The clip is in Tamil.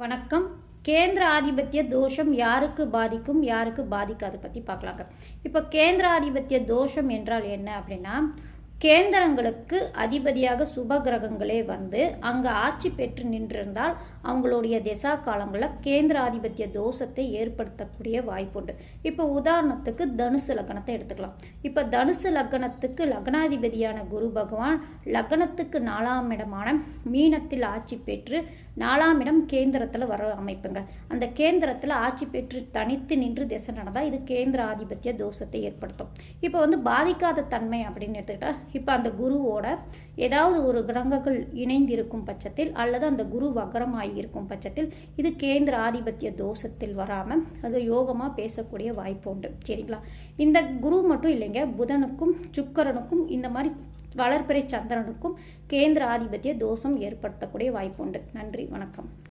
வணக்கம். கேந்திர ஆதிபத்திய தோஷம் யாருக்கு பாதிக்கும் யாருக்கு பாதிக்காது பற்றி பார்க்கலாங்க. இப்போ கேந்திர ஆதிபத்திய தோஷம் என்றால் என்ன அப்படின்னா கேந்திரங்களுக்கு அதிபதியாக சுப கிரகங்களே வந்து அங்கே ஆட்சி பெற்று நின்றிருந்தால் அவங்களுடைய திசா காலங்களில் கேந்திர ஆதிபத்திய தோஷத்தை ஏற்படுத்தக்கூடிய வாய்ப்புண்டு. இப்போ உதாரணத்துக்கு தனுசு லக்னத்தை எடுத்துக்கலாம். இப்போ தனுசு லக்னத்துக்கு லக்னாதிபதியான குரு பகவான் லக்னத்துக்கு நாலாம் இடமான மீனத்தில் ஆட்சி பெற்று நாலாம் இடம் கேந்திரத்தில் வர அமைப்புங்க. அந்த கேந்திரத்தில் ஆட்சி பெற்று தனித்து நின்று திசை நடந்தால் இது கேந்திர ஆதிபத்திய தோஷத்தை ஏற்படுத்தும். இப்போ வந்து பாதிக்காத தன்மை அப்படின்னு எடுத்துக்கிட்டால் இப்போ அந்த குருவோட ஏதாவது ஒரு கிரகங்கள் இணைந்திருக்கும் பட்சத்தில் அல்லது அந்த குரு வக்கரமாகி இருக்கும் பட்சத்தில் இது கேந்திர ஆதிபத்திய தோஷத்தில் வராமல் அது யோகமாக பேசக்கூடிய வாய்ப்பு உண்டு. சரிங்களா? இந்த குரு மட்டும் இல்லைங்க புதனுக்கும் சுக்கரனுக்கும் இந்த மாதிரி வளர்பிறை சந்திரனுக்கும் கேந்திர ஆதிபத்திய தோஷம் ஏற்படுத்தக்கூடிய வாய்ப்பு உண்டு. நன்றி வணக்கம்.